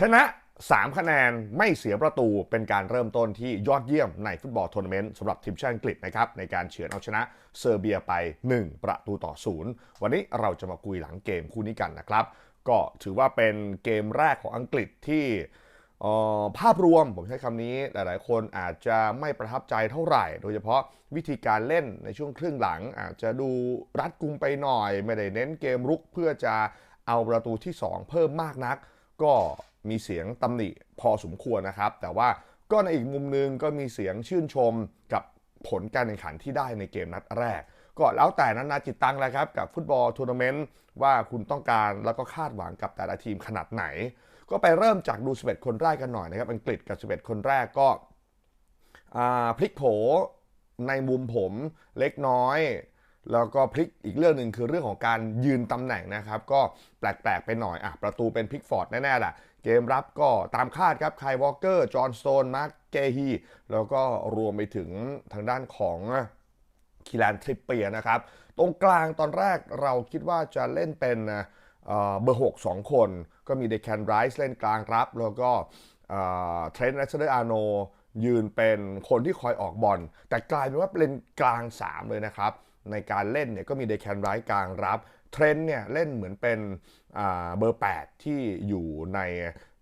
ชนะ 3 คะแนนไม่เสียประตูเป็นการเริ่มต้นที่ยอดเยี่ยมในฟุตบอลทัวร์นาเมนต์สำหรับทีมชาติอังกฤษนะครับในการเฉือนเอาชนะเซอร์เบียไป 1 ประตูต่อศูนย์วันนี้เราจะมาคุยหลังเกมคู่นี้กันนะครับ ก็ถือว่าเป็นเกมแรกของอังกฤษที่อ่อภาพรวมผมใช้คำนี้หลายๆ คนอาจจะไม่ประทับใจเท่าไหร่ โดยเฉพาะวิธีการเล่นในช่วงครึ่งหลัง อาจจะดูรัดกุมไปหน่อย ไม่ได้เน้นเกมรุกเพื่อจะเอาประตูที่ 2 เพิ่มมากนัก ก็ มีเสียงตำหนิพอสมควรนะครับ แต่ว่าก็ในอีกมุมนึงก็มีเสียงชื่นชมกับผลการแข่งขันที่ได้ในเกมนัดแรก ก็แล้วแต่นั้นนาจิตตังแหล้วครับ กับฟุตบอลทัวร์นาเมนต์ว่าคุณต้องการแล้วก็คาดหวังกับแต่ละทีมขนาดไหน ก็ไปเริ่มจากดู 11 คนแรกกันหน่อยนะครับ อังกฤษกับ 11 คนแรกก็พลิกโผในมุมผมเล็กน้อย แล้วก็พลิกอีกเรื่องหนึ่งคือเรื่องของการยืนตำแหน่งนะครับ ก็แปลกๆไปหน่อยอะประตูเป็นพิกฟอร์ดแน่ๆแหละเกมรับก็ตามคาดครับไควอลเกอร์ จอห์นสโตน มาร์คเกฮีแล้วก็รวมไปถึงทางด้านของคีแลนทริปเปียนะครับ ตรงกลางตอนแรกเราคิดว่าจะเล่นเป็นเอ่อเบอร์ 6 2 คน ก็มีเดคแคนไรส์เล่นกลางรับ แล้วก็เทรนต์เรสเดอร์อาโนยืนเป็นคนที่คอยออกบอลแต่กลายเป็นว่าเป็นกลาง 3 เลยนะครับ ในการเล่นเนี่ยก็มีเดคแคนไรส์กลางรับ เทรนต์เนี่ยเล่นเหมือนเป็นเบอร์ 8 ที่อยู่ใน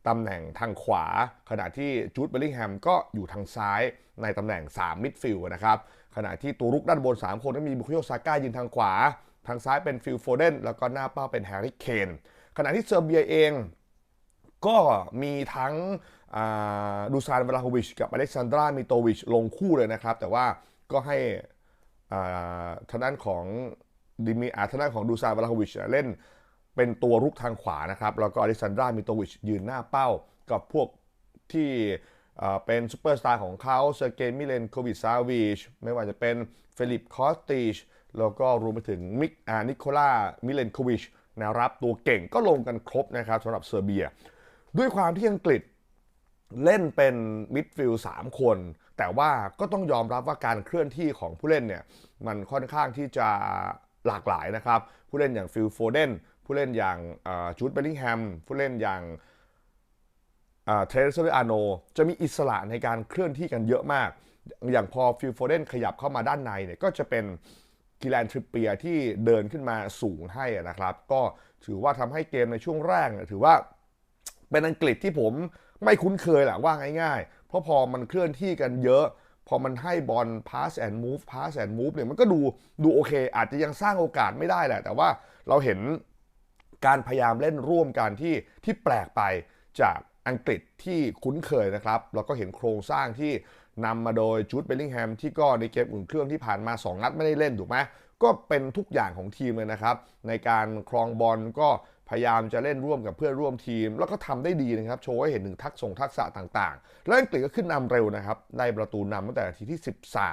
ตำแหน่งทางขวา ขณะที่จูดเบลลิงแฮมก็อยู่ทางซ้ายในตำแหน่ง 3 มิดฟิลด์นะครับ ขณะที่ตัวรุกด้านบน 3 คนก็มีบุคโยซาก้ายืนทางขวา ทางซ้ายเป็นฟิลโฟเดนแล้วก็หน้าเป้าเป็นแฮร์รี่เคนขณะที่เซอร์เบียเองก็มีทั้งดูซานเวลาโฮวิชกับอเล็กซานดรามิโตวิชลงคู่เลยนะครับ แต่ว่าก็ให้ ทางด้านของดิมีอาทางด้านของดูซานเวลาโวิชเล่นเป็นตัวรุกทางขวานะครับ แล้วก็อเล็กซานดรามิโตวิชยืนหน้าเป้ากับพวกที่เป็นซูเปอร์สตาร์ของเขาเซอร์เกมิเลนโควิชซาวิชไม่ว่าจะเป็นเฟลิปคอสติชแล้วก็รวมไปถึงมิกอานิโคลามิเลนโควิชแนวรับตัวเก่งก็ลงกันครบนะครับสำหรับเซอร์เบีย ด้วยความที่อังกฤษเล่นเป็นมิดฟิลด์สามคน แต่ว่าก็ต้องยอมรับว่าการเคลื่อนที่ของผู้เล่นเนี่ยมันค่อนข้างที่จะหลากหลายนะครับ ผู้เล่นอย่างฟิลโฟเดนผู้เล่นอย่างจูดเบลลิงแฮมผู้เล่นอย่างเทรเซอร์อาโนจะมีอิสระในการเคลื่อนที่กันเยอะมาก อย่างพอฟิลโฟเดนขยับเข้ามาด้านในเนี่ยก็จะเป็นกิแลนทริปเปียที่เดินขึ้นมาสูงให้นะครับ ก็ถือว่าทำให้เกมในช่วงแรกเนี่ยถือว่าเป็นอังกฤษที่ผมไม่คุ้นเคยแหละว่าง่าย ราะพอมันเคลื่อนที่กันเยอะ พอมันให้บอล pass and move pass and move เนี่ยมันก็ดูดูโอเค อาจจะยังสร้างโอกาสไม่ได้แหละ แต่ว่าเราเห็นการพยายามเล่นร่วมกันที่ที่แปลกไปจากอังกฤษที่คุ้นเคยนะครับ แล้วก็เห็นโครงสร้างที่นำมาโดยจูดเบลลิงแฮมที่ก็ในเกมอุ่นเครื่องที่ผ่านมา 2 นัดไม่ได้เล่นถูกไหมก็เป็นทุกอย่างของทีมเลยนะครับ ในการครองบอลก็ ยายามจะเล่นร่วมกับเพื่อนร่วมทีม แล้วก็ทำได้ดีนะครับ โชว์ให้เห็นถึงทักษะทักษะต่างๆ แล้วอังกฤษก็ขึ้นนำเร็วนะครับ ได้ประตูนำตั้งแต่นาทีที่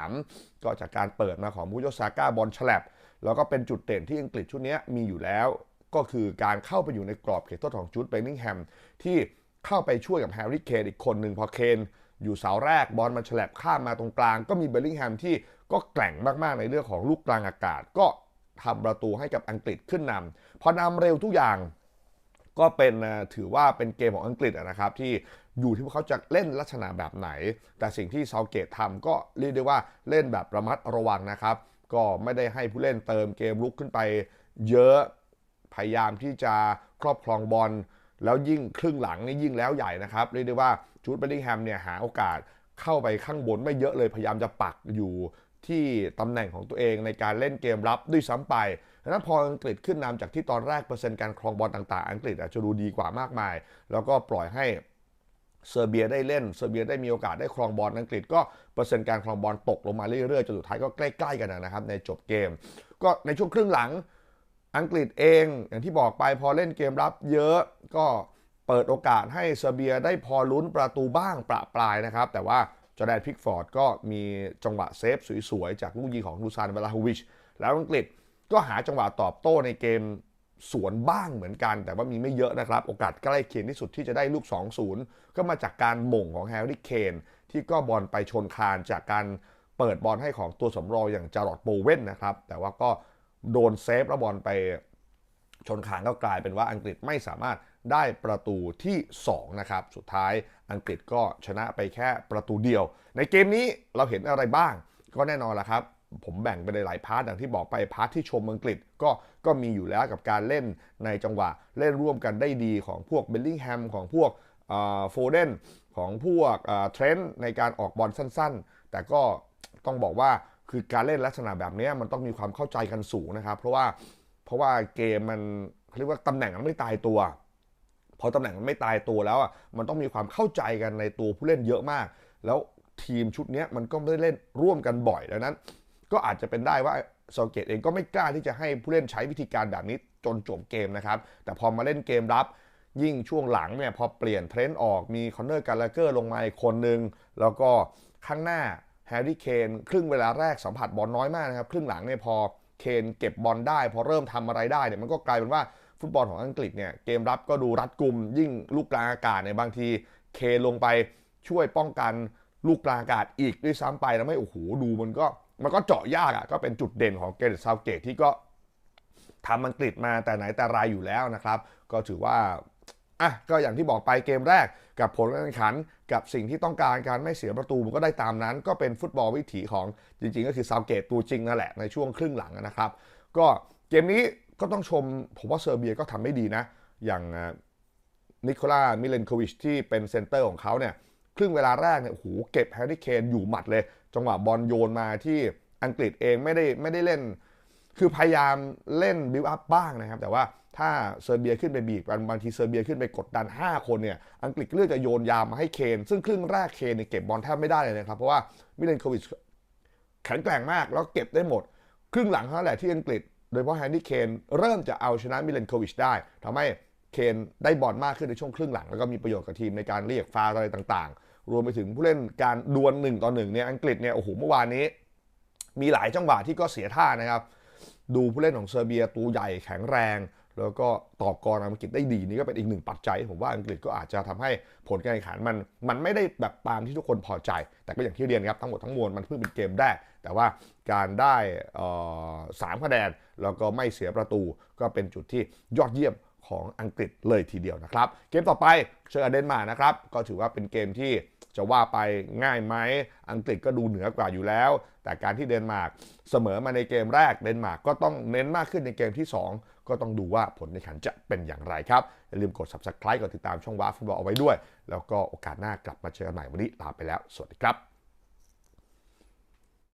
13 ก็จากการเปิดมาของมูโยซาก้าบอลฉลับแล้วก็เป็นจุดเด่นที่อังกฤษชุดนี้มีอยู่แล้ว ก็คือการเข้าไปอยู่ในกรอบเขตโทษของจูดเบลลิงแฮมที่เข้าไปช่วยกับแฮร์รี่เคนอีกคนหนึ่งพอเคนอยู่เสาแรกบอลมันฉลับข้ามมาตรงกลาง ก็มีเบลลิงแฮมที่ก็แกร่งมากๆในเรื่องของลูกกลางอากาศ ก็ ทำประตูให้กับอังกฤษขึ้นนำพอนำเร็วทุกอย่างก็เป็นถือว่าเป็นเกมของอังกฤษนะครับที่อยู่ที่ว่าเขาจะเล่นลักษณะแบบไหน แต่สิ่งที่เซาเกตทำก็เรียกได้ว่าเล่นแบบระมัดระวังนะครับ ก็ไม่ได้ให้ผู้เล่นเติมเกมลุกขึ้นไป เยอะพยายามที่จะครอบครองบอลแล้วยิ่งครึ่งหลังนี่ยิ่งแล้วใหญ่นะครับเรียกได้ว่าจูดเบลลิงแฮมเนี่ยหาโอกาสเข้าไปข้างบนไม่เยอะเลยพยายามจะปักอยู่ ที่ตำแหน่งของตัวเองในการเล่นเกมรับด้วยซ้ำไปดังนั้นพออังกฤษขึ้นนำจากที่ตอนแรกเปอร์เซ็นต์การครองบอลต่างๆ อังกฤษอาจจะดูดีกว่ามากมาย แล้วก็ปล่อยให้เซอร์เบียได้เล่น เซอร์เบียได้มีโอกาสได้ครองบอลอังกฤษก็เปอร์เซ็นต์การครองบอลตกลงมาเรื่อยๆจนสุดท้ายก็ใกล้ ๆ กันนะครับในจบเกม ก็ในช่วงครึ่งหลังอังกฤษเองอย่างที่บอกไปพอเล่นเกมรับเยอะก็เปิดโอกาสให้เซอร์เบียได้พอลุ้นประตูบ้างประปรายนะครับ แต่ว่า จอแดนพิกฟอร์ดก็มีจังหวะเซฟสวยๆ จากลูกยิงของลูซานเวลาฮวิช แล้วอังกฤษก็หาจังหวะตอบโต้ในเกมสวนบ้างเหมือนกัน แต่ว่ามีไม่เยอะนะครับ โอกาสใกล้เคียงที่สุดที่จะได้ลูก 2-0 ก็มาจากการหม่งของแฮร์รี่เคนที่ก็บอลไปชนคานจากการเปิดบอลให้ของตัวสำรองอย่างจารอดโบเว่นนะครับ แต่ว่าก็โดนเซฟแล้วบอลไปชนคานก็กลายเป็นว่าอังกฤษไม่สามารถ ได้ประตูที่ 2 นะครับ สุดท้ายอังกฤษก็ชนะไปแค่ประตูเดียว ในเกมนี้เราเห็นอะไรบ้าง ก็แน่นอนละครับ ผมแบ่งไปในหลายพาร์ทอย่างที่บอกไปพาร์ทที่ชมอังกฤษก็ก็มีอยู่แล้วกับการเล่นในจังหวะเล่นร่วมกันได้ดีของพวกเบลลิงแฮมของพวกโฟเดนของพวกเทรนต์ในการออกบอลสั้นๆ แต่ก็ต้องบอกว่าคือการเล่นลักษณะแบบนี้มันต้องมีความเข้าใจกันสูงนะครับ เพราะว่าเพราะว่าเกมมันเขาเรียกว่าตำแหน่งมันไม่ตายตัว พอตำแหน่งมันไม่ตายตัวแล้วอะมันต้องมีความเข้าใจกันในตัวผู้เล่นเยอะมาก แล้วทีมชุดนี้มันก็ไม่ได้เล่นร่วมกันบ่อยดังนั้น ก็อาจจะเป็นได้ว่าโซเกตเองก็ไม่กล้าที่จะให้ผู้เล่นใช้วิธีการแบบนี้จนจบเกมนะครับ แต่พอมาเล่นเกมรับ ยิ่งช่วงหลังเนี่ยพอเปลี่ยนเทรนด์ออกมีคอนเนอร์การลเกอร์ลงมาอีกคนนึง แล้วก็ข้างหน้าแฮร์รี่เคนครึ่งเวลาแรกสัมผัสบอลน้อยมากนะครับ ครึ่งหลังเนี่ยพอเคนเก็บบอลได้ พอเริ่มทำอะไรได้เนี่ยมันก็กลายเป็นว่า ฟุตบอลของอังกฤษเนี่ยเกมรับก็ดูรัดกุม ยิ่งลูกกลางอากาศเนี่ยบางทีเคลงไปช่วยป้องกันลูกกลางอากาศอีกด้วยซ้ำไปแล้วไม่โอ้โหดูมันก็มันก็เจาะยากอะก็เป็นจุดเด่นของเกรดซาวเกตที่ก็ทำอังกฤษมาแต่ไหนแต่ไรอยู่แล้วนะครับ ก็ถือว่าอะก็อย่างที่บอกไปเกมแรกกับผลการแข่งขัน กับสิ่งที่ต้องการการไม่เสียประตูมันก็ได้ตามนั้น ก็เป็นฟุตบอลวิถีของจริงๆ ก็คือซาวเกตตัวจริงนั่นแหละในช่วงครึ่งหลังนะครับ ก็เกมนี้ ก็ต้องชมผมว่าเซอร์เบียก็ทำไม่ดีนะ อย่างนิโคลามิเลนโควิชที่เป็นเซนเตอร์ของเขาเนี่ยครึ่งเวลาแรกเนี่ยโอ้โหเก็บแฮร์รี่เคนอยู่หมัดเลย จังหวะบอลโยนมาที่อังกฤษเองไม่ได้ไม่ได้เล่น คือพยายามเล่นบิวอัพบ้างนะครับ แต่ว่าถ้าเซอร์เบียขึ้นไปบีบบางทีเซอร์เบียขึ้นไปกดดัน 5 คนเนี่ยอังกฤษเลือกจะโยนยามมาให้เคน ซึ่งครึ่งแรกเคนเนี่ยเก็บบอลแทบไม่ได้เลยนะครับ เพราะว่ามิเลนโควิชแข็งแกร่งมากแล้วเก็บได้หมด ครึ่งหลังเท่านั้นแหละที่อังกฤษ โดยเฉพาะแฮนดี้เคนเริ่มจะเอาชนะมิเลนโควิชได้ทำให้เคนได้บอลมากขึ้นในช่วงครึ่งหลัง แล้วก็มีประโยชน์กับทีมในการเรียกฟาร์อะไรต่างๆ รวมไปถึงผู้เล่นการดวลหนึ่งต่อหนึ่งเนี่ยอังกฤษเนี่ยโอ้โหเมื่อวานนี้ มีหลายจังหวะที่ก็เสียท่านะครับ ดูผู้เล่นของเซอร์เบียตัวใหญ่แข็งแรง แล้วก็ตอบกรอังกฤษได้ดีนี่ก็เป็นอีกหนึ่งปัจจัย ผมว่าอังกฤษก็อาจจะทำให้ผลการแข่งขันมันมันไม่ได้แบบตามที่ทุกคนพอใจ แต่ก็อย่างที่เรียนครับทั้งหมดทั้งมวลมันเพิ่งเป็นเกมแรกแต่ว่าการได้สามคะแนนแล้วก็ไม่เสียประตู ก็เป็นจุดที่ยอดเยี่ยมของอังกฤษเลยทีเดียวนะครับ เกมต่อไปเจอเดนมาร์กนะครับ ก็ถือว่าเป็นเกมที่ จะว่าไปง่ายไหมอังกฤษก็ดูเหนือกว่าอยู่แล้ว แต่การที่เดนมาร์กเสมอมาในเกมแรกเดนมาร์กก็ต้องเน้นมากขึ้นในเกมที่ 2 ก็ต้องดูว่าผลในขันจะเป็นอย่างไรครับ อย่าลืมกด subscribe กดติดตามช่องว้าฟุตบอลเอาไว้ด้วย แล้วก็โอกาสหน้ากลับมาเจอกันใหม่วันนี้ลาไปแล้ว สวัสดีครับ